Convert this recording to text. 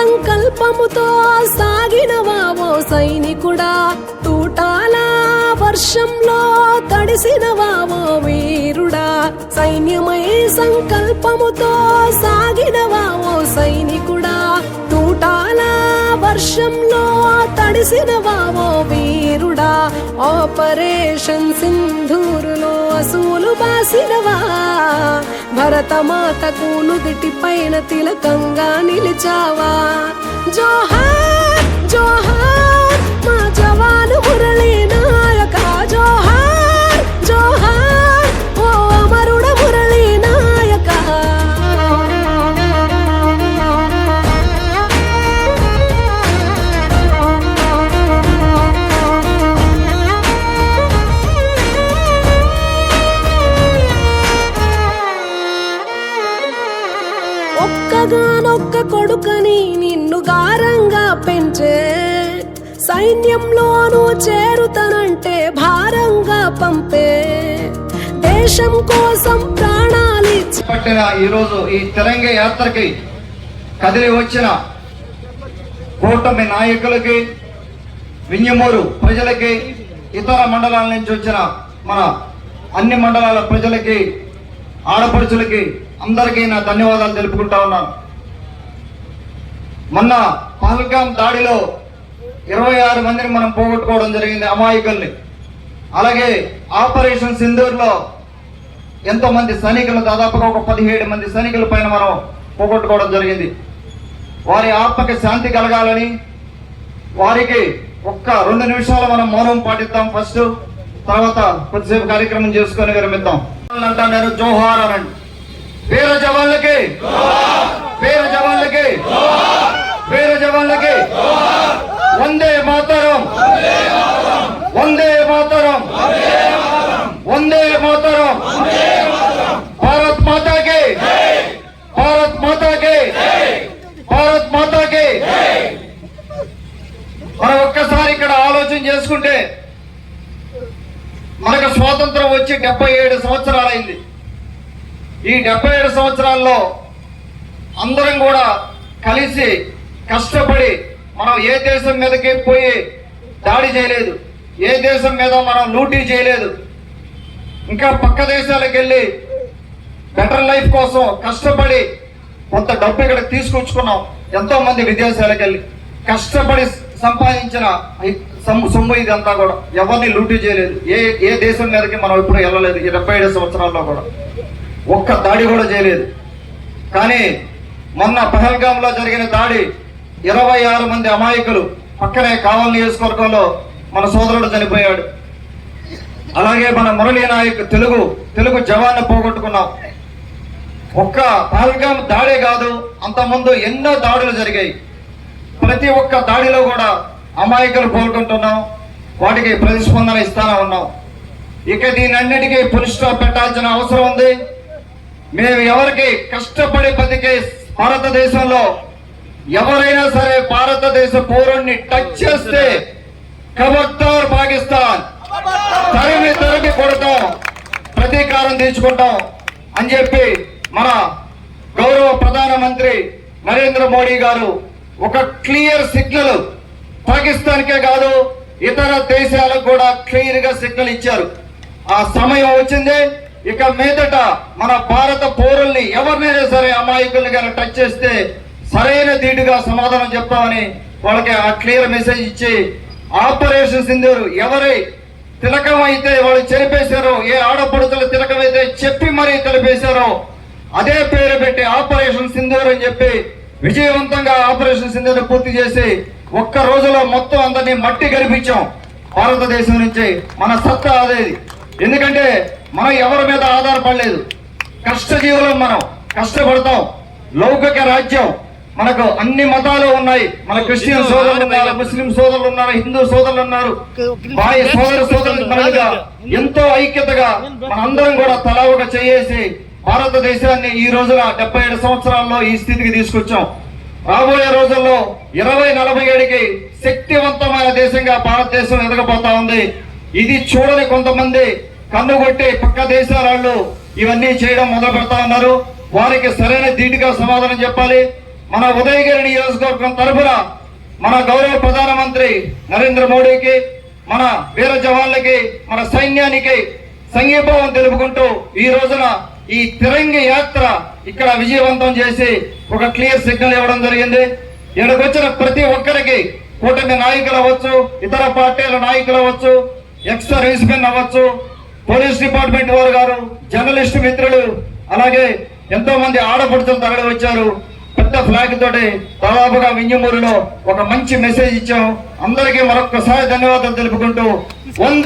సంకల్పముతో సాగిన వావో సైనికుడా? తూటాల వర్షంలో తడిసిన వావో వీరుడా? సైన్యమై సంకల్పముతో సాగిన వావో సైనికుడా? తూటాల వర్షంలో తడిసిన వావో వీరుడా? ఆపరేషన్ సింధూరులో అసూలు బాసినవా? భరతమాతకు నుదిటి పైన తిలకంగా నిలిచావా? జోహార్ జోహార్ మా జవాను మురళీ నాయక. జోహార్ జోహార్ ఓ అమరుడ మురళీ నాయక. ఒక్కగానొక్క కొడుకని గారంగా పెంచే సైన్యంలోనూ చేరుతనంటే భారంగా పంపే దేశం కోసం ప్రాణాలి పట్టిన ఈరోజు ఈ తెలంగాణ యాత్రకి కదిలి వచ్చిన కూటమి నాయకులకి వింజమూరు ప్రజలకి ఇతర మండలాల నుంచి వచ్చిన మన అన్ని మండలాల ప్రజలకి ఆడపడుచులకి అందరికీ నా ధన్యవాదాలు తెలుపుకుంటా ఉన్నాను. మొన్న పహల్గాం దాడిలో ఇరవై ఆరు మందిని మనం పోగొట్టుకోవడం జరిగింది అమాయకుల్ని. అలాగే ఆపరేషన్ సింధూర్లో ఎంతో మంది సైనికులు దాదాపుగా ఒక పదిహేడు మంది సైనికుల పైన మనం పోగొట్టుకోవడం జరిగింది. వారి ఆత్మకి శాంతి కలగాలని వారికి ఒక్క రెండు నిమిషాలు మనం మౌనం పాటిద్దాం ఫస్ట్. తర్వాత కొద్దిసేపు కార్యక్రమం చేసుకొని విరమిద్దాం. అంటా నేను జోహార్ అనండి. వీర జవాన్లకి వీర జవాన్లకి వీర జవాన్లకి వందే మాతరం. వందే మాతరం. వందే మాతరం. భారత్ మాతాకి భారత్ మాతాకి భారత్ మాతాకి మనం ఒక్కసారి ఇక్కడ ఆలోచన చేసుకుంటే మనకు స్వాతంత్రం వచ్చి డెబ్బై ఏడు సంవత్సరాలైంది. ఈ డెబ్బై ఏడు సంవత్సరాల్లో అందరం కూడా కలిసి కష్టపడి మనం ఏ దేశం మీదకి పోయి దాడి చేయలేదు ఏ దేశం మీద మనం లూటీ చేయలేదు ఇంకా పక్క దేశాలకు వెళ్ళి బెటర్ లైఫ్ కోసం కష్టపడి కొంత డబ్బు ఇక్కడ తీసుకొచ్చుకున్నాం. ఎంతో మంది విదేశాలకు వెళ్ళి కష్టపడి సంపాదించిన సొమ్ము ఇదంతా కూడా ఎవరిని లూటీ చేయలేదు. ఏ ఏ దేశం మీదకి మనం ఎప్పుడు వెళ్ళలేదు ఈ డెబ్బై ఏడు సంవత్సరాల్లో కూడా. ఒక్క దాడి కూడా చేయలేదు. కానీ మొన్న పహల్గాంలో జరిగిన దాడి ఇరవై ఆరు మంది అమాయకులు పక్కనే కావల్ నియోజకవర్గంలో మన సోదరుడు చనిపోయాడు. అలాగే మన మురళీ నాయక్ తెలుగు తెలుగు జవాన్ని పోగొట్టుకున్నాం. ఒక్క పహల్గాం దాడే కాదు అంతకుముందు ఎన్నో దాడులు జరిగాయి. ప్రతి ఒక్క దాడిలో కూడా అమాయకులు కోరుకుంటున్నాం వాటికి ప్రతిస్పందన ఇస్తానే ఉన్నాం. ఇక దీనన్నిటికీ పులి స్టాప్ పెట్టాల్సిన అవసరం ఉంది. మేము ఎవరికి కష్టపడి బతికే భారతదేశంలో ఎవరైనా సరే భారతదేశ పౌరుణ్ణి టచ్ చేస్తే ఖబర్దార్ పాకిస్తాన్. తరిమి తరిమి కొడతాం ప్రతీకారం తీర్చుకుంటాం అని చెప్పి మన గౌరవ ప్రధానమంత్రి నరేంద్ర మోడీ గారు ఒక క్లియర్ సిగ్నల్ పాకిస్తాన్కే కాదు ఇతర దేశాలకు కూడా క్లియర్గా సిగ్నల్ ఇచ్చారు. ఆ సమయం వచ్చింది. ఇక మీదట మన భారత పౌరుల్ని ఎవరినైనా సరే అమాయకుల్ని కానీ టచ్ చేస్తే సరైన ధీటుగా సమాధానం చెప్తామని వాళ్ళకి ఆ క్లియర్ మెసేజ్ ఇచ్చి ఆపరేషన్ సింధూరు ఎవరై తిలకం అయితే వాళ్ళు చెరిపేశారో ఏ ఆడపడుతుల తిలకం అయితే చెప్పి మరీ తెలిపేశారో అదే పేరు పెట్టి ఆపరేషన్ సింధూర్ అని చెప్పి విజయవంతంగా ఆపరేషన్ సింధూర్ పూర్తి చేసి ఒక్క రోజులో మొత్తం అందరినీ మట్టి గరిపించాం భారతదేశం నుంచి. మన సత్తా అదేది ఎందుకంటే మనం ఎవరి మీద ఆధారపడలేదు. కష్టజీవులం మనం. కష్టపడతాం. లౌకిక రాజ్యం. మనకు అన్ని మతాలు ఉన్నాయి. మన క్రిస్టియన్ సోదరులు ఉన్నారు ముస్లిం సోదరులు ఉన్నారు హిందూ సోదరులు ఉన్నారు. బాయ్ సోదర సోదరులు మనగా ఎంతో ఐక్యతగా మనందరం కూడా తలా ఒక చేసి భారతదేశాన్ని ఈ రోజున డెబ్బై ఏడు సంవత్సరాల్లో ఈ స్థితికి తీసుకొచ్చాం. రాబోయే రోజుల్లో ఇరవై నలభై ఏడుకి శక్తివంతమైన దేశంగా భారతదేశం ఎదగబోతా ఉంది. ఇది చూడని కొంతమంది కన్నుగొట్టి పక్క దేశాల వాళ్ళు ఇవన్నీ చేయడం మొదలు పెడతా ఉన్నారు. వారికి సరైన ధీటుగా సమాధానం చెప్పాలి. మన ఉదయగిరి నియోజకవర్గం తరఫున మన గౌరవ ప్రధానమంత్రి నరేంద్ర మోడీకి మన వీర జవాన్లకి మన సైన్యానికి సంఘీభావం తెలుపుకుంటూ ఈ రోజున ఈ తిరంగ యాత్ర ఇక్కడ విజయవంతం చేసి ఒక క్లియర్ సిగ్నల్ ఇవ్వడం జరిగింది. ఇక్కడికి ప్రతి ఒక్కరికి కూటమి నాయకులు అవ్వచ్చు ఇతర పార్టీల నాయకులు అవ్వచ్చు ఎక్స్ సర్వీస్ మెన్ అవ్వచ్చు పోలీస్ డిపార్ట్మెంట్ వారు గారు జర్నలిస్ట్ మిత్రులు అలాగే ఎంతో మంది ఆడపడుచులు తరలి వచ్చారు పెద్ద ఫ్లాగ్ తోటి దాదాపుగా వింజమూరులో ఒక మంచి మెసేజ్ ఇచ్చాం. అందరికీ మరొకసారి ధన్యవాదాలు తెలుపుకుంటూ వంద